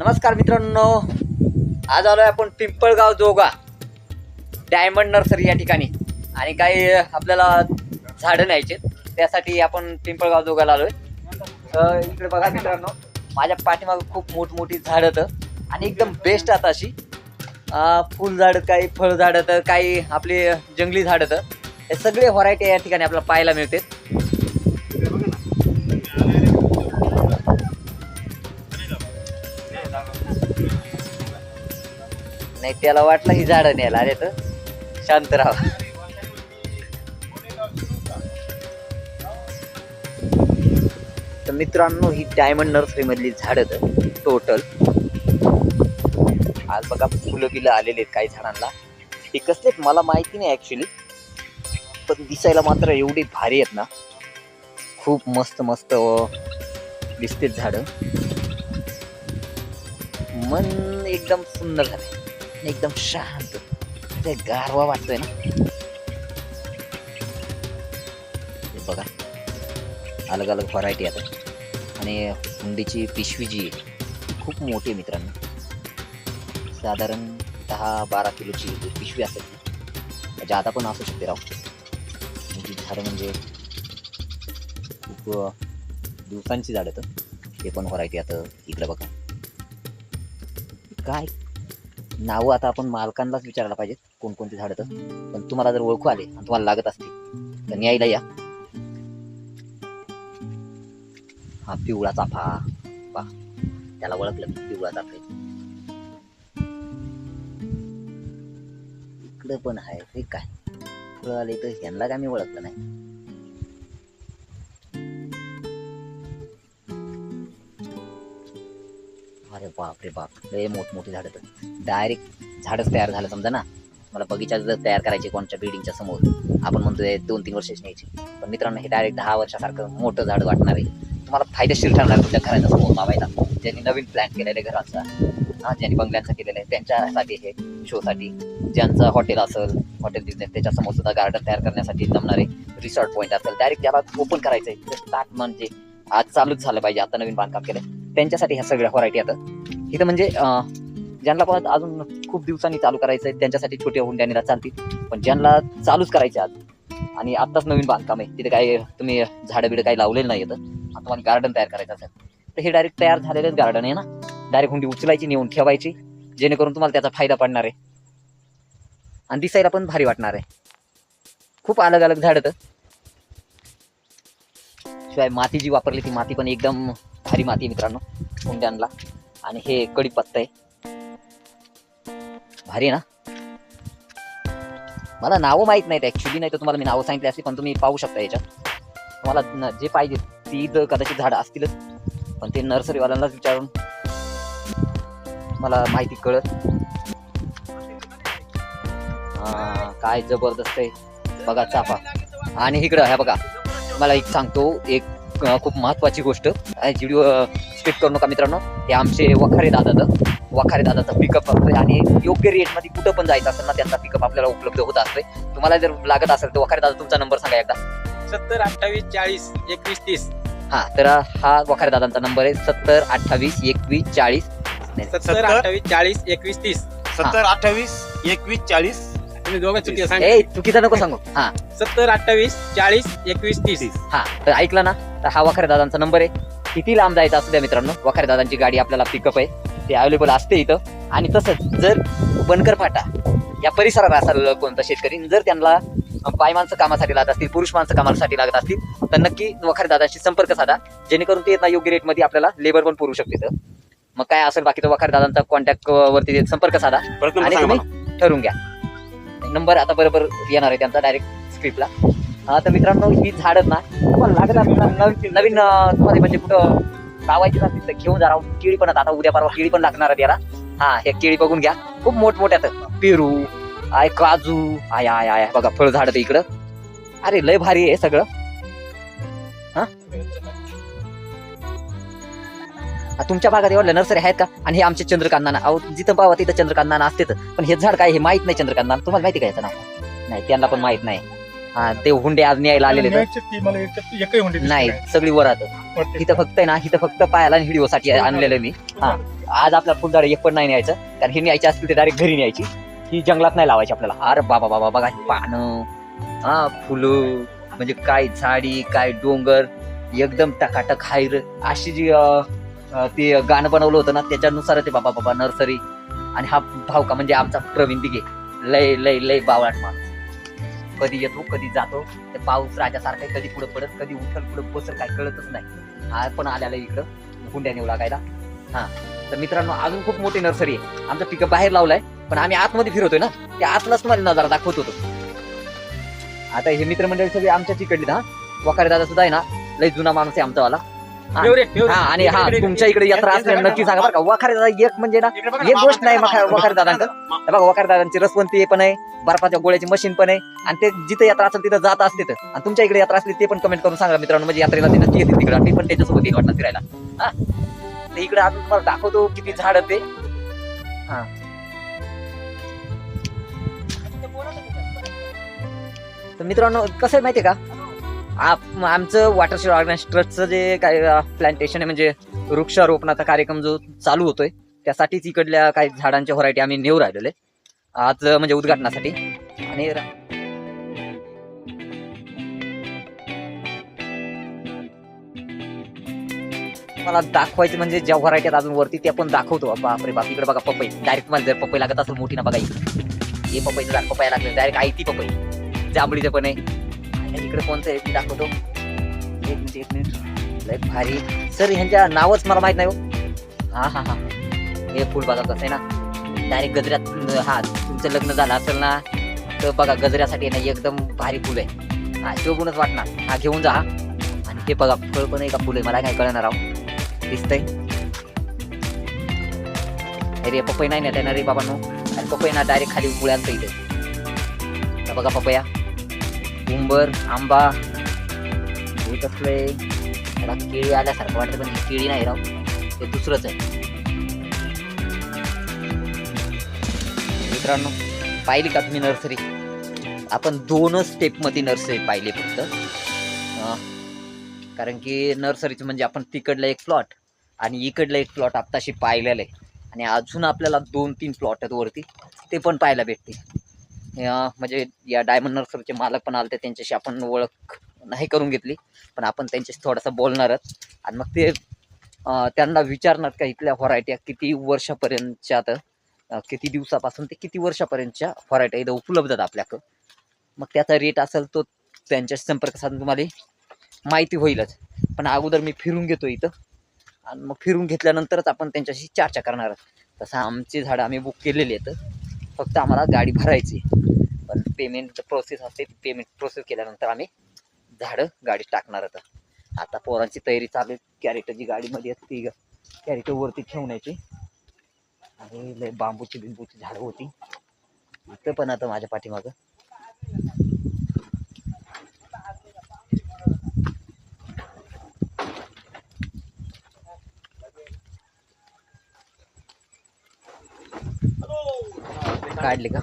नमस्कार मित्रांनो. आज आलोय आपण पिंपळगाव जोगा डायमंड नर्सरी या ठिकाणी. आणि काही आपल्याला झाडं न्यायचे त्यासाठी आपण पिंपळगाव जोगाला आलोय. तर इकडे बघा मित्रांनो माझ्या पाठीमागं खूप मोठमोठी झाडं तर आणि एकदम बेस्ट आता अशी. फुलझाडं काही फळझाडं तर काही आपली जंगली झाडं तर हे सगळे व्हरायटी या ठिकाणी आपल्याला पाहायला मिळते नाही त्याला वाटलं ही झाडं न्यायला. अरे तर शांत राहा. तर मित्रांनो ही डायमंड नर्सरी मधली झाडं तर टोटल आज बघा फुलं बिलं आलेले आहेत काही झाडांना. हे कसलेत मला माहिती नाही ऍक्च्युली पण दिसायला मात्र एवढी भारी आहेत ना. खूप मस्त मस्त दिसतेत झाडं. मन एकदम सुंदर झालं एकदम शांत. ते गारवा वाटतोय ना. बघा. अलग अलग व्हरायटी आता. आणि हुंडीची पिशवी जी आहे खूप मोठी आहे मित्रांनो. साधारण दहा बारा किलोची पिशवी असेल ज्यादा म्हणजे जादा पण असू शकते राव. ही झाडं म्हणजे खूप दिवसांची झाडं तर ते पण व्हरायटी आता इकडं बघा. काय नावं आता आपण मालकांनाच विचारायला पाहिजे कोणकोणती झाडं तर. पण तुम्हाला जर ओळखू आले आणि तुम्हाला लागत असतील तर न्यायला या. हा पिवळा चाफा. पा त्याला ओळखलं मी, पिवळा चाफा. इकडं पण आहे ते काय? फळ आले तर ह्यांना काय मी ओळखलं नाही. अरे बाप रे बाप लय मोठमोठी झाडं तर. डायरेक्ट झाडच तयार झालं समजा ना. मला बगीचा जर तयार करायचे कोणत्या बिल्डिंगच्या समोर. आपण म्हणतोय दोन तीन वर्षाची न्यायची. पण मित्रांनो हे डायरेक्ट दहा वर्षासारखं मोठं झाड वाटणार आहे. तुम्हाला फायदेशीर ठरणार तुमच्या घराच्या समोर लावायला. ज्यांनी नवीन प्लॅन केलेला आहे घराचा हा ज्यांनी बंगल्यांचा केलेलं आहे त्यांच्यासाठी हे शोसाठी ज्यांचं हॉटेल असेल हॉटेल बिझनेस त्याच्यासमोर सुद्धा गार्डन तयार करण्यासाठी जमणारे रिसॉर्ट पॉईंट असेल डायरेक्ट ज्याला ओपन करायचं आहे स्टार्ट म्हणजे आज चालूच झालं पाहिजे. आता नवीन बांधकाम केलं त्यांच्यासाठी ह्या सगळ्या व्हरायटी आता इथं म्हणजे ज्यांना पण अजून खूप दिवसांनी चालू करायचं आहे त्यांच्यासाठी छोट्या हुंड्यानीला चालतील पण ज्यांना चालूच करायचे आज आणि आत्ताच नवीन बांधकाम आहे तिथे काही तुम्ही झाडं बिडं काही लावलेलं नाही येतं आता तुम्हाला गार्डन तयार करायचं असेल तर हे डायरेक्ट तयार झालेलंच गार्डन आहे ना? डायरेक्ट हुंडी उचलायची नेऊन ठेवायची जेणेकरून तुम्हाला त्याचा फायदा पडणार आहे. आणि दिसायला पण भारी वाटणार आहे. खूप अलग अलग झाडं तर. शिवाय माती जी वापरली ती माती पण एकदम भारी माती मित्रांनो कुंड्यांना आणि हे कडीपत्ता आहे. भारी आहे ना? मला नावं माहीत नाहीत ऍक्च्युली नाही तर तुम्हाला मी नावं सांगितली असली पण तुम्ही पाहू शकता याच्यात. तुम्हाला जे पाहिजे ती तर कदाचित झाडं असतीलच. पण ते नर्सरीवाल्यांनाच विचारून मला माहिती कळत काय जबरदस्त आहे. बघा चाफा. आणि इकडं ह्या बघा. मला एक सांगतो एक खूप महत्वाची गोष्ट. व्हिडिओ स्किप करू नका मित्रांनो. हे आमचे वखारे दादाचं. वखारे दादाचा पिकअप असतोय आणि योग्य रेटमध्ये कुठं पण जायचं असेल ना त्यांचा पिकअप आपल्याला उपलब्ध होत असतोय. तुम्हाला जर लागत असेल तर वखारे दादा तुमचा नंबर सांगा एकदा. सत्तर अठ्ठावीस चाळीस एकवीस तीस. हा तर हा वखारे दादांचा नंबर आहे. सत्तर अठ्ठावीस एकवीस चाळीस. सत्तर? अठ्ठावीस चाळीस एकवीस तीस. सत्तर अठ्ठावीस एकवीस चाळीस. चुकीचा नको सांगू. हा. सत्तर अठ्ठावीस चाळीस एकवीस तीस. हा तर ऐकलं ना? तर हा वखारे दादांचा नंबर आहे. किती लांब जायचं असू द्या मित्रांनो वखारे दादांची गाडी आपल्याला पिकअप आहे. ते अवेलेबल असते इथं. आणि तसंच जर बनकर फाटा या परिसरात असाल कोणता शेतकरी जर त्यांना बाय माणसं कामासाठी लागत असतील पुरुष माणसं कामासाठी लागत असतील तर नक्की वखारे दादांशी संपर्क साधा. जेणेकरून ते योग्य रेटमध्ये आपल्याला लेबर पण पुरू शकते मग काय असेल बाकीचं वखारे दादांचा कॉन्टॅक्ट वरती संपर्क साधा. आणि तुम्ही. ठरवून घ्या. नंबर आता बरोबर येणार आहे त्यांचा डायरेक्ट स्क्रिप्टला तर मित्रांनो ही झाडं ना तुम्हाला लागत ना, नवीन नवीन अं, तुम्हाला म्हणजे कुठं लावायची असतील तर घेऊन जा राव. केळी पण आता आता उद्या परवा केळी पण लागणार आहे याला. हा हे केळी बघून घ्या. खूप मोठमोठ्यात पेरू आय काजू आय आय आय बघा फळ झाड इकडं. अरे लय भारी आहे सगळं. हा? आ, तुमच्या भागात एवढ्या नर्सरी आहेत का? आणि हे आमचे चंद्रकांना अहो जिथं पावा तिथं चंद्रकांना असते पण हे झाड काय हे माहीत नाही चंद्रकांना तुम्हाला माहिती का याचं नाव? नाही त्यांना पण माहीत नाही. हा ते हुंडे आज न्यायला आलेले एकही हुंडी दिसली नाही सगळी वरात. वाटते. इथं फक्त आहे ना इथं फक्त पायाला व्हिडिओ साठी आणलेलं मी. हा. आज आपल्या फुलझाड एक पण नाही न्यायचं कारण हे न्यायचे असतील ते डायरेक्ट घरी न्यायची. ही जंगलात नाही लावायची आपल्याला. अरे बाबा बाबा बघा ही पानं. हा फुलं म्हणजे काय झाडी काय डोंगर एकदम टकाटक हायर अशी जी अं, अं, ते गाणं बनवलं होतं ना त्याच्यानुसार ते बाबा बाबा नर्सरी. आणि हा भाव का म्हणजे आमचा प्रवीण दिघे. लय लय लय बावळाट माणूस. कधी येतो कधी जातो ते पाऊस राजासारखा कधी पुढे पडत कधी उठल पुढे बसल काय कळतच नाही. हा पण आल्याला इकडं गुंड्या नेऊ लागायला. हा. तर मित्रांनो अजून खूप मोठी नर्सरी आहे. आमचं पिकअप बाहेर लावलाय पण आम्ही आतमध्ये फिरतोय ना. त्या आतलाच तुम्हाला नजारा दाखवत होतो आता हे मित्रमंडळी सगळे आमच्या तिकडली हा. वखारे दादा सुद्धा आहे ना लय जुना माणूस आहे आमचा वाला. हा. हा आणि हा तुमच्या इकडे यात्रा असल्या नक्की सांगा बरं का. वखारे दादा एक म्हणजे ना एक गोष्ट नाही वखारे दादांकडे बघा वखारे दादांची रसवंती पण आहे बर्फाच्या गोळ्याची मशीन पण आहे आणि ते जिथे यात्रा असेल तिथं जात असते तर. आणि तुमच्या इकडे यात्रा असली ते पण कमेंट करून सांगा मित्रांनो. म्हणजे यात्रेला ते नक्की येतील तिकडे. मी पण त्याच्यासोबत येईल वाटतं फिरायला. हा. इकडे अजून तुम्हाला दाखवतो किती झाड ते. हा. तर मित्रांनो कसं आहे माहितीये का? आमचं वॉटरशेड ऑर्गनाइज ट्रस्टचं जे काय प्लांटेशन आहे म्हणजे वृक्षारोपणाचा कार्यक्रम जो चालू होतोय त्यासाठीच इकडल्या काही झाडांच्या व्हरायटी आम्ही नेऊ राहिलेले आज म्हणजे उद्घाटनासाठी. आणि मला दाखवायचं म्हणजे ज्या व्हरायटी अजून वरती त्या पण दाखवतो. बापरे बाप इकडे बघा पपई. डायरेक्ट मला जर पपई लागत असेल मोठी ना बघा हे. पपईचं झाड पपया लागले डायरेक्ट आयती पपई. जांभळीचं पण आहे. आणि इकडे कोणतं आहे दाखवतो. एक मिनिट एक मिनिट. लय भारी. सर ह्यांच्या नावच मला माहीत नाही हो. हा हा हा. हे फुल बघा कसं आहे ना. डायरेक्ट गजऱ्यात हा तुमचं लग्न झालं असेल ना तर बघा गजऱ्यासाठी ना एकदम भारी फुल आहे. हा शोभूनच वाटणार. हा घेऊन जा हा. आणि हे बघा फळ पण एका का फुल आहे? मला काय कळणार आहो. दिसतंय? अरे पपई नाही ना येणार रे बाबांनो. आणि पपई ना डायरेक्ट खाली गुळ्यांचं इथे बघा पपया. उंबर आंबा हे कसलंय त्याला केळी आल्यासारखं वाटतं पण ही केळी नाही राव. ते दुसरंच आहे. मित्रांनो पाहिली का तुम्ही नर्सरी? आपण दोनच स्टेपमध्ये नर्सरी पाहिली फक्त. कारण की नर्सरीचं म्हणजे आपण तिकडला एक प्लॉट आणि इकडला एक प्लॉट आत्ताशी पाहिलेला आहे. आणि अजून आपल्याला दोन तीन प्लॉट आहेत वरती. ते पण पाहायला भेटतील. म्हणजे या डायमंड नर्सरीचे मालक पण आले त्यांच्याशी आपण ओळख नाही करून घेतली पण आपण त्यांच्याशी थोडासा बोलणारच आणि मग ते त्यांना विचारणार का इथल्या व्हरायट्या किती वर्षापर्यंतच्या आता किती दिवसापासून ते किती वर्षापर्यंतच्या व्हरायट्या इथं उपलब्ध आहेत आपल्याकडं. मग त्याचा रेट असेल तो त्यांच्याशी संपर्क साधून तुम्हाला माहिती होईलच. पण अगोदर मी फिरून घेतो इथं. आणि मग फिरून घेतल्यानंतरच आपण त्यांच्याशी चर्चा करणार आहोत. तसं आमची झाडं आम्ही बुक केलेली आहेत. फक्त आम्हाला गाडी भरायची पण पेमेंट प्रोसेस असते पेमेंट प्रोसेस केल्यानंतर आम्ही झाडं गाडीत टाकणार आता. आता पोरांची तयारी चालू आहे. कॅरेटर जी गाडीमध्ये असते कॅरेटर वरती ठेवण्याची. आणि लय बांबूची बिंबूची झाडं होती. इथं पण आता माझ्या पाठीमागं. काढले का?